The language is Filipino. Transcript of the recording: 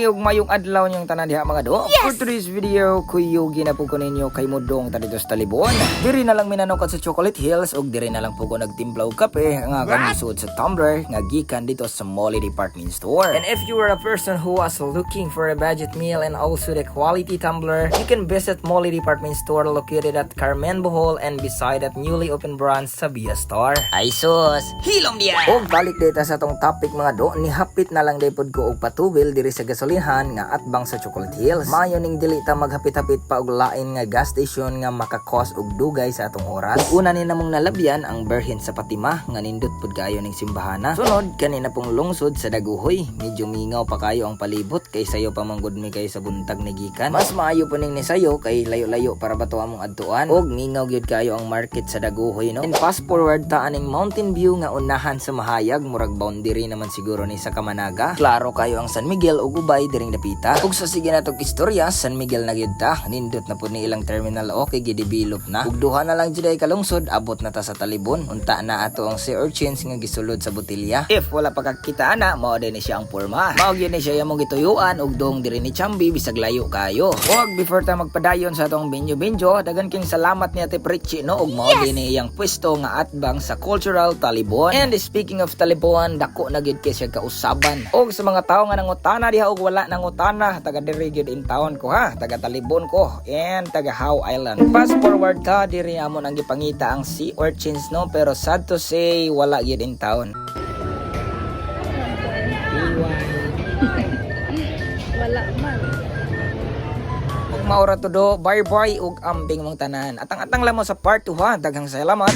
Lagi og mayong adlaw niyong tanan diha mga do. For today's video, kuyo gina po ko ninyo kay Mudong ta dito sa Talibon. Diri na lang minanukad sa Chocolate Hills ug diri na lang po ko nagtimpla og kape nga kanang suot sa tumbler nga gikan dito sa Molly Department Store. And if you are a person who was looking for a budget meal and also the quality tumbler, you can visit Molly Department Store located at Carmen Bohol and beside that newly opened branch sa Via Star. Ay sus, hilom diya! Og balik data sa tong topic mga do, ni hapit na lang daypod ko og patubil diri sa gasolihan nga atbang sa Chocolate Hills. Mayo ning dili ta maghapit-hapit pa og lain nga gas station nga makakos og dugay sa atong oras. Una ni namong nalabyan ang Berhin sa Fatima nga nindot pud kayo ning simbahana. Sunod kanina pong lungsod sa Daguhoy. Medyo mingaw pa kayo ang palibot kay sayo pa manggod mi kay sa buntag ni gikan. Mas maayo po ning ni sayo kay layo-layo para bato among adtuan. Og mingaw gyud kayo ang market sa Daguhoy no. And fast forward ta aning Mountain View nga unahan sa Mahayag murag boundary naman siguro ni sa Kamanaga. Klaro kayo ang San Miguel ug ubay diring dapita. Ug sa sige natong istorya, San Miguel na gyud ta. Nindot na po ni ilang terminal okay gidevelop na. Ug duha na lang jud kalungsod abot na ta sa Talibon. Unta na ato ang sea urchins nga gisulod sa botilya. If wala pa kakita na, mao din siya ang porma. Mao gyud ni siya imong gituyuan ug dong diri ni Chambi bisag layo kayo. Ug before ta magpadayon sa atong binyo-binyo, dagan king salamat ni Ate Pritchie no ug mao din ni iyang pwesto nga atbang sa Cultural Talibon. And speaking of Talibon, dako na gyud kay siya kausaban. Og sa mga tawo nga nangutana diha og wala nangutana, taga diri gyud in town ko ha, taga Talibon ko and taga How Island. Fast forward ta diri amon ang gipangita ang sea urchins no, pero sad to say wala gyud in town. Wala man. Ug maura to do, bye bye ug ambing mong tanan. Atang-atang lang mo sa part 2 ha, daghang salamat.